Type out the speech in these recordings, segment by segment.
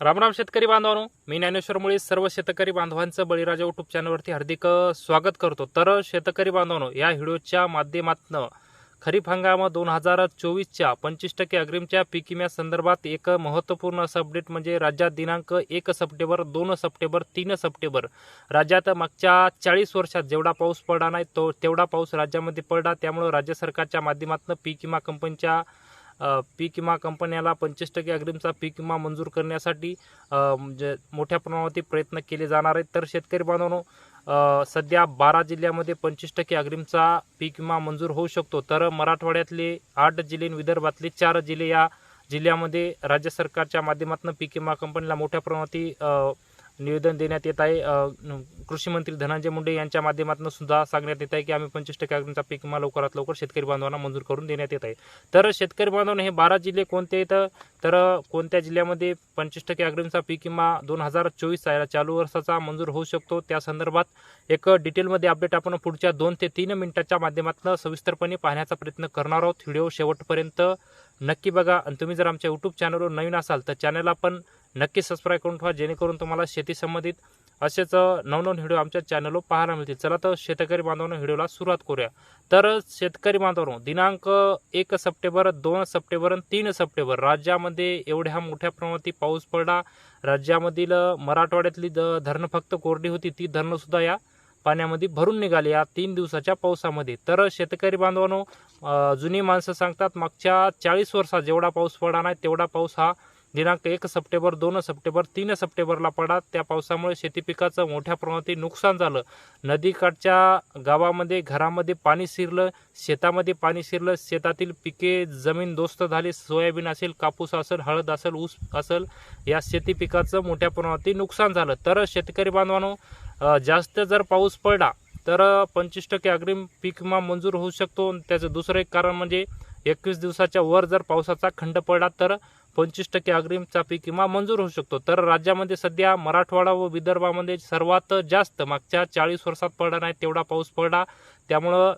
रामराम शेतकरी बांधवांनो मी ज्ञानेश्वर मुळे सर्व शेतकरी बांधवांचं बळीराजा युट्यूब चॅनलवरती हार्दिक स्वागत करतो. तर शेतकरी बांधवांनो या व्हिडिओच्या माध्यमातून खरीप हंगाम दोन हजार चोवीसच्या पंचवीस टक्के अग्रिमच्या पीक संदर्भात एक महत्त्वपूर्ण असं अपडेट म्हणजे राज्यात दिनांक एक सप्टेंबर दोन सप्टेंबर तीन सप्टेंबर. राज्यात मागच्या चाळीस वर्षात जेवढा पाऊस पडला नाही तो तेवढा पाऊस राज्यामध्ये पडला. त्यामुळं राज्य सरकारच्या माध्यमातून पीक विमा कंपनीच्या पीक विमा कंपन्याला पंचवीस टक्के अग्रिमचा पीक विमा मंजूर करण्यासाठी म्हणजे मोठ्या प्रमाणावरती प्रयत्न केले जाणार आहेत. तर शेतकरी बांधवांनो सध्या बारा जिल्ह्यामध्ये पंचवीस टक्के अग्रिमचा पीक विमा मंजूर होऊ शकतो. तर मराठवाड्यातले आठ जिल्हे आणि विदर्भातले चार जिल्हे या जिल्ह्यामध्ये राज्य सरकारच्या माध्यमातून पीक विमा कंपनीला मोठ्या प्रमाणावरती निवेदन देण्यात येत आहे. कृषी मंत्री धनंजय मुंडे यांच्या माध्यमातून सुद्धा सांगण्यात येत आहे की आम्ही पंचवीस टक्के अग्रिमचा पीक विमा लवकरात लवकर शेतकरी बांधवांना मंजूर करून देण्यात येत आहे. तर शेतकरी बांधवांना हे बारा जिल्हे कोणते आहेत? तर कोणत्या जिल्ह्यामध्ये पंचवीस टक्के अग्रिमचा पीक विमा दोन हजार चोवीस चालू वर्षाचा मंजूर होऊ शकतो? त्या संदर्भात एक डिटेलमध्ये अपडेट आपण पुढच्या दोन ते तीन मिनिटाच्या माध्यमातून सविस्तरपणे पाहण्याचा प्रयत्न करणार आहोत. व्हिडिओ शेवटपर्यंत नक्की बघा. आणि तुम्ही जर आमच्या यूट्यूब चॅनलवर नवीन असाल तर चॅनलला पण नक्की सबस्क्राईब करून ठेवा जेणेकरून तुम्हाला शेती संबंधित असेच नवनवीन व्हिडिओ आमच्या चॅनलवर पाहायला मिळतील. चला तर शेतकरी बांधवांनो व्हिडिओला सुरुवात करूया. तर शेतकरी बांधवांनो दिनांक एक सप्टेंबर दोन सप्टेंबर आणि तीन सप्टेंबर राज्यामध्ये एवढ्या मोठ्या प्रमाणात पाऊस पडला. राज्यामधील मराठवाड्यातली द धरणं फक्त कोरडी होती. ती धरणंसुद्धा या पाण्यामध्ये भरून निघाली या तीन दिवसाच्या पावसामध्ये. तर शेतकरी बांधवांनो जुनी माणसं सांगतात मागच्या चाळीस वर्षात जेवढा पाऊस पडला नाही तेवढा पाऊस हा दिनांक एक सप्टेंबर दोन सप्टेंबर तीन सप्टेंबरला पडला त्या पावसामुळे शेती पिकाचं मोठ्या प्रमाणात नुकसान झालं. नदीकाठच्या गावामध्ये घरामध्ये पाणी शिरलं शेतामध्ये पाणी शिरलं. शेतातील पिके जमीन दोस्त झाली. सोयाबीन असेल कापूस असेल हळद असेल ऊस असेल या शेती पिकाचं मोठ्या प्रमाणात नुकसान झालं. तर शेतकरी बांधवांनो जास्त जर पाऊस पडला तर पंचवीस टक्के अग्रिम पीक विमा मंजूर होऊ शकतो. त्याचं दुसरं एक कारण म्हणजे एकवीस दिवसाच्या वर जर पावसाचा खंड पडला तर पंचवीस टक्के अग्रिमचा पीक विमा मंजूर होऊ शकतो. तर राज्यामध्ये सध्या मराठवाडा व विदर्भामध्ये सर्वात जास्त मागच्या चाळीस वर्षात पडला नाही तेवढा पाऊस पडला. त्यामुळं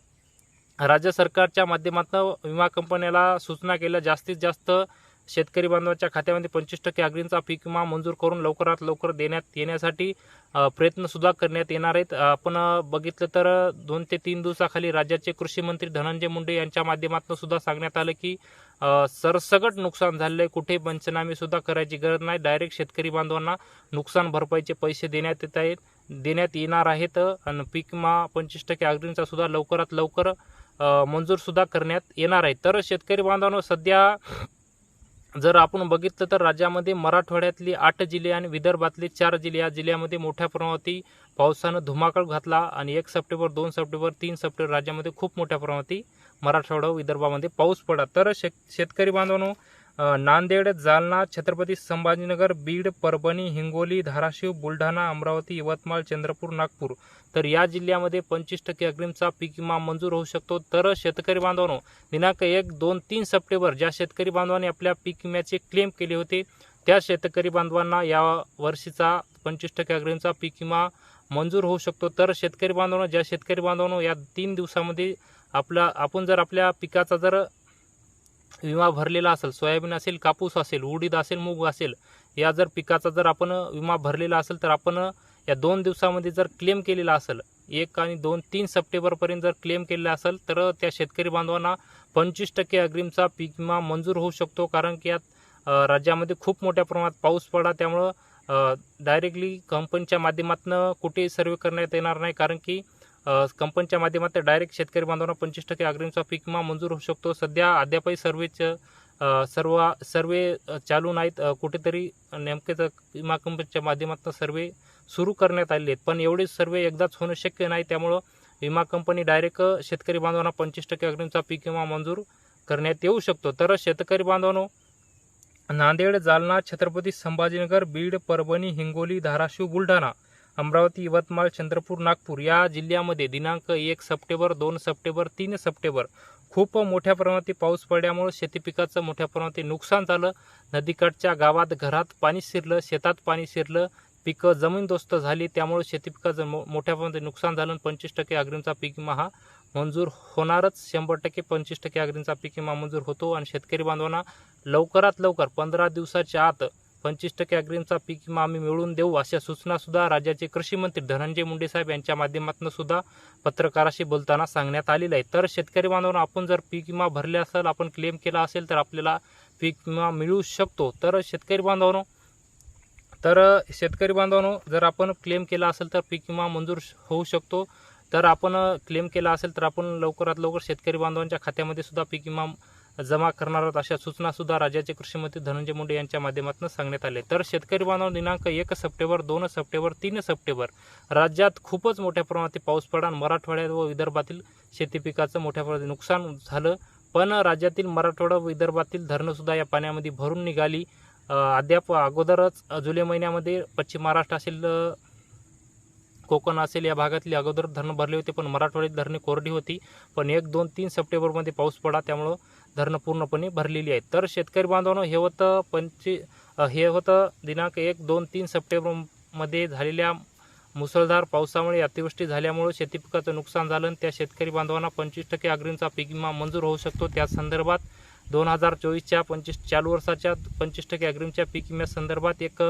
राज्य सरकारच्या माध्यमातून विमा कंपन्याला सूचना केल्या जास्तीत जास्त शेतकरी बांधवाच्या खात्यामध्ये पंचवीस टक्के अग्रिमचा पीक विमा मंजूर करून लवकरात लवकर देण्यात येण्यासाठी प्रयत्नसुद्धा करण्यात येणार आहेत. आपण बघितलं तर दोन ते तीन दिवसाखाली राज्याचे कृषी मंत्री धनंजय मुंडे यांच्या माध्यमातून सुद्धा सांगण्यात आलं की सरसगट सरसकट नुकसान झालेलं आहे कुठे पंचनामे सुद्धा करायची गरज नाही. डायरेक्ट शेतकरी बांधवांना नुकसान भरपाईचे पैसे देण्यात येत आहेत देण्यात येणार आहेत. आणि पीक पंचवीस टक्के अग्रिमचा सुद्धा लवकरात लवकर मंजूरसुद्धा मंजूर सुद्धा करण्यात येणार आहे. तर शेतकरी बांधवांनो सध्या जर आपण बघितलं तर राज्यामध्ये मराठवाड्यातली आठ जिल्हे आणि विदर्भातले चार जिल्हे या जिल्ह्यामध्ये मोठ्या प्रमाणावरती पावसानं धुमाकळ घातला आणि एक सप्टेंबर दोन सप्टेंबर तीन सप्टेंबर राज्यामध्ये खूप मोठ्या प्रमाणावरती मराठवाडा विदर्भामध्ये पाऊस पडला. तर शेत शेतकरी बांधवांनो नांदेड जालना छत्रपती संभाजीनगर बीड परभणी हिंगोली धाराशिव बुलढाणा अमरावती यवतमाळ चंद्रपूर नागपूर. तर या जिल्ह्यामध्ये पंचवीस टक्के अग्रिमचा पीक विमा मंजूर होऊ शकतो. तर शेतकरी बांधवांनो दिनांक एक दोन तीन सप्टेंबर ज्या शेतकरी बांधवांनी आपल्या पीक विम्याचे क्लेम केले होते त्या शेतकरी बांधवांना या वर्षीचा पंचवीस टक्के अग्रिमचा पीक विमा मंजूर होऊ शकतो. तर शेतकरी बांधवांनो ज्या शेतकरी बांधवांनो या तीन दिवसामध्ये आपला आपण जर आपल्या पिकाचा जर विमा भरलेला असेल सोयाबीन असेल कापूस असेल उडीद असेल मूग असेल या जर पिकाचा जर आपण विमा भरलेला असेल तर आपण या दोन दिवसामध्ये जर क्लेम केलेला असेल एक आणि दोन तीन सप्टेंबरपर्यंत जर क्लेम केलेला असेल तर त्या शेतकरी बांधवांना पंचवीस टक्के अग्रिमचा पीक विमा मंजूर होऊ शकतो कारण की यात राज्यामध्ये खूप मोठ्या प्रमाणात पाऊस पडा त्यामुळं डायरेक्टली कंपनीच्या माध्यमातून कुठे सर्वे करण्यात येणार नाही कारण की कंपनीच्या माध्यमातून डायरेक्ट शेतकरी बांधवांना पंचवीस टक्के अग्रिमचा पीक विमा मंजूर होऊ शकतो. सध्या अद्यापही सर्वेचं सर्व सर्वे चालू नाहीत. कुठेतरी नेमकेच विमा कंपनीच्या माध्यमातून सर्वे सुरू करण्यात आलेले आहेत. पण एवढे सर्वे एकदाच होणं शक्य नाही. त्यामुळं विमा कंपनी डायरेक्ट शेतकरी बांधवांना पंचवीस टक्के अग्रिमचा पीक विमा मंजूर करण्यात येऊ शकतो. तर शेतकरी बांधवांनो नांदेड जालना छत्रपती संभाजीनगर बीड परभणी हिंगोली धाराशिव बुलढाणा अमरावती यवतमाळ चंद्रपूर नागपूर या जिल्ह्यामध्ये दिनांक एक सप्टेंबर दोन सप्टेंबर तीन सप्टेंबर खूप मोठ्या प्रमाणात पाऊस पडल्यामुळे शेती पिकाचं मोठ्या प्रमाणात नुकसान झालं. नदीकाठच्या गावात घरात पाणी शिरलं शेतात पाणी शिरलं पिकं जमीनदोस्त झाली त्यामुळे शेती पिकाचं मो मोठ्या प्रमाणात नुकसान झालं आणि पंचवीस टक्के अग्रिमचा पीक विमा हा मंजूर होणारच. शंभर टक्के पंचवीस टक्के अग्रिमचा पीक विमा मंजूर होतो आणि शेतकरी बांधवांना लवकरात लवकर पंधरा दिवसाच्या आत पंचवीस टक्के अग्रिमचा पीक विमा आम्ही मिळवून देऊ अशा सूचनासुद्धा राज्याचे कृषी मंत्री धनंजय मुंडे साहेब यांच्या माध्यमातून सुद्धा पत्रकाराशी बोलताना सांगण्यात आलेलं आहे. तर शेतकरी बांधवांना आपण जर पीक विमा भरले असेल आपण क्लेम केला असेल तर आपल्याला पीक विमा मिळू शकतो. तर शेतकरी बांधवांनो तर शेतकरी बांधवांनो जर आपण क्लेम केला असेल तर पीक विमा मंजूर होऊ शकतो. तर आपण क्लेम केला असेल तर आपण लवकरात लवकर शेतकरी बांधवांच्या खात्यामध्ये सुद्धा पीक विमा जमा करणार आहोत अशा सूचना सुद्धा राज्याचे कृषी मंत्री धनंजय मुंडे यांच्या माध्यमातून सांगण्यात आले तर शेतकरी बांधव दिनांक एक सप्टेंबर दोन सप्टेंबर तीन सप्टेंबर राज्यात खूपच मोठ्या प्रमाणात पाऊस पडला आणि मराठवाड्यात व विदर्भातील शेती पिकाचं मोठ्या प्रमाणात नुकसान झालं. पण राज्यातील मराठवाडा व विदर्भातील धरणंसुद्धा या पाण्यामध्ये भरून निघाली. अद्याप अगोदरच जुलै महिन्यामध्ये पश्चिम महाराष्ट्र असेल कोकण असेल या भागातली अगोदर धरणं भरली होती पण मराठवाड्यात धरणे कोरडी होती. पण एक दोन तीन सप्टेंबरमध्ये पाऊस पडा त्यामुळं धरणं पूर्णपणे भरलेली आहेत. तर शेतकरी बांधवांनो हे होतं पंची हे होतं दिनांक एक दोन तीन सप्टेंबरमध्ये झालेल्या मुसळधार पावसामुळे अतिवृष्टी झाल्यामुळे शेती पिकाचं नुकसान झालं आणि त्या शेतकरी बांधवांना पंचवीस टक्के अग्रिमचा पीक विमा मंजूर होऊ शकतो. त्या संदर्भात दोन हजार चोवीसच्या पंचवीस चालू वर्षाच्या पंचवीस टक्के अग्रिमच्या पीक विम्यासंदर्भात एक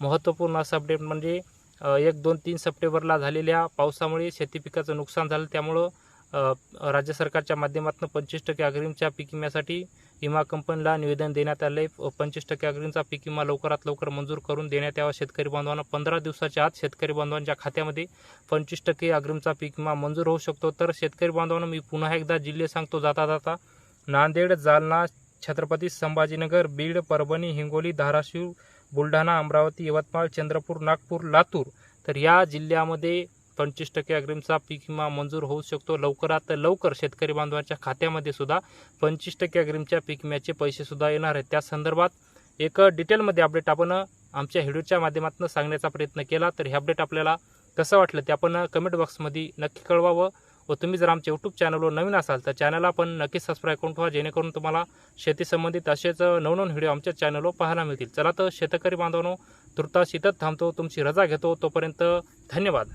महत्त्वपूर्ण असं अपडेट म्हणजे एक दोन तीन सप्टेंबरला झालेल्या पावसामुळे शेती पिकाचं नुकसान झालं. त्यामुळं राज्य सरकारच्या माध्यमातून पंचवीस टक्के अग्रिमच्या पीक विम्यासाठी विमा कंपनीला निवेदन देण्यात आले पंचवीस टक्के अग्रिमचा पीक विमा लवकरात लवकर मंजूर करून देण्यात यावा. शेतकरी बांधवांना पंधरा दिवसाच्या आत शेतकरी बांधवांच्या खात्यामध्ये पंचवीस टक्के अग्रिमचा पीक विमा मंजूर होऊ शकतो. तर शेतकरी बांधवांना मी पुन्हा एकदा जिल्हे सांगतो. जाता जाता नांदेड जालना छत्रपती संभाजीनगर बीड परभणी हिंगोली धाराशिव बुलढाणा अमरावती यवतमाळ चंद्रपूर नागपूर लातूर. तर या जिल्ह्यामध्ये पंचवीस टक्के अग्रिमचा पीक विमा मंजूर होऊ शकतो. लवकरात लवकर शेतकरी बांधवांच्या खात्यामध्ये सुद्धा पंचवीस टक्के अग्रिमच्या पीक विम्याचे पैसे सुद्धा येणार आहेत. त्या संदर्भात एक डिटेलमध्ये अपडेट आपण आमच्या व्हिडिओच्या माध्यमातून सांगण्याचा प्रयत्न केला. तर हे अपडेट आपल्याला कसं वाटलं ते आपण कमेंट बॉक्समध्ये नक्की कळवावं. व तुम्ही जर आमच्या यूट्यूब चॅनलवर नवीन असाल तर चॅनलला पण नक्की सबस्क्राईब करून ठेवा जेणेकरून तुम्हाला शेती संबंधित असेच नवनवीन व्हिडिओ आमच्या चॅनलवर पाहायला मिळतील. चला तर शेतकरी बांधवांनो तुर्तास इथंच थांबतो. तुमची रजा घेतो. तोपर्यंत धन्यवाद.